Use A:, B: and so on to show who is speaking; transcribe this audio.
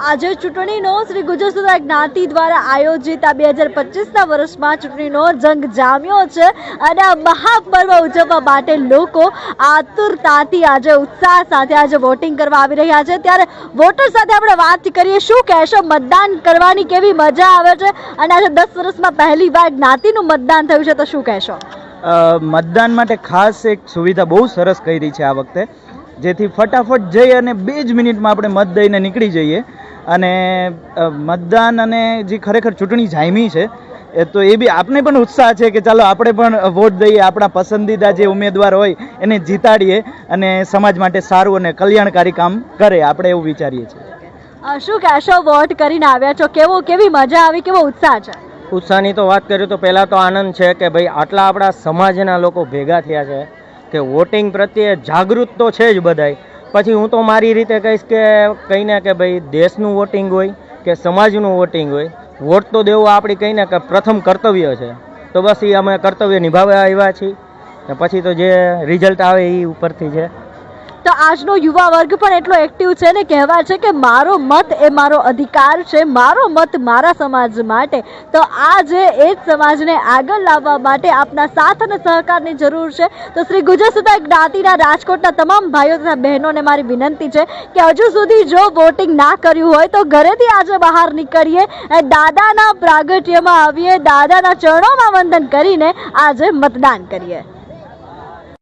A: આજે ચૂંટણીનો શ્રી ગુજરાત સુધા જ્ઞાતિ દ્વારા આયોજિત આ બે હજાર પચીસના વર્ષમાં ચૂંટણીનો જંગ જામ્યો છે અને આ મહાપર્વ ઉજવવા માટે લોકો આતુરતાથી આજે ઉત્સાહ સાથે આજે વોટિંગ કરવા આવી રહ્યા છે. ત્યારે વોટર સાથે આપણે વાત કરીએ, શું કહેશો? મતદાન કરવાની કેવી મજા આવે છે? અને આજે દસ વર્ષમાં પહેલી વાર જ્ઞાતિનું મતદાન થયું છે, તો શું કહેશો?
B: મતદાન માટે ખાસ એક સુવિધા બહુ સરસ કરી છે આ વખતે, જેથી ફટાફટ જઈ અને બે જ મિનિટમાં આપણે મત દઈને નીકળી જઈએ. અને મતદાન અને જે ખરેખર ચૂંટણી જાયમી છે એ તો એ બી આપને પણ ઉત્સાહ છે કે ચાલો આપણે પણ વોટ દઈએ આપણા પસંદીદા જે ઉમેદવાર હોય એને જીતાડીએ અને સમાજ માટે સારું અને કલ્યાણકારી કામ કરે આપણે એવું વિચારીએ છીએ.
A: શું કહેશો વોટ કરીને આવ્યા છો? કેવો કેવી મજા આવી કેવો ઉત્સાહ છે?
C: ઉત્સાહની તો વાત કરીએ તો પહેલાં તો આનંદ છે કે ભાઈ આટલા આપણા સમાજના લોકો ભેગા થયા છે કે વોટિંગ પ્રત્યે જાગૃત તો છે જ બધાય પછી હું તો મારી રીતે કહીશ કે કહીને કે ભાઈ દેશનું વોટિંગ હોય કે સમાજનું વોટિંગ હોય વોટ તો દેવો આપણી કહીને કે પ્રથમ કર્તવ્ય છે. તો બસ એ અમે કર્તવ્ય નિભાવવા આવ્યા છીએ. ને પછી તો જે રિઝલ્ટ આવે એ ઉપરથી છે.
A: તો આજનો યુવા વર્ગ પણ એટલો એક્ટિવ છે ને કહેવાય છે કે મારો મત એ મારો અધિકાર છે, મારો મત મારા સમાજ માટે. તો આજે એ જ સમાજને આગળ લાવવા માટે આપના સાથ અને સહકારની જરૂર છે. તો શ્રી ગુજરસુદા જ્ઞાતિના રાજકોટના તમામ ભાઈઓ તથા બહેનોને મારી વિનંતી છે કે હજુ સુધી જો વોટિંગ ના કર્યું હોય તો ઘરેથી આજે બહાર નીકળીએ દાદાના પ્રાગટ્યમાં આવીએ, દાદાના ચરણોમાં વંદન કરીને આજે મતદાન કરીએ.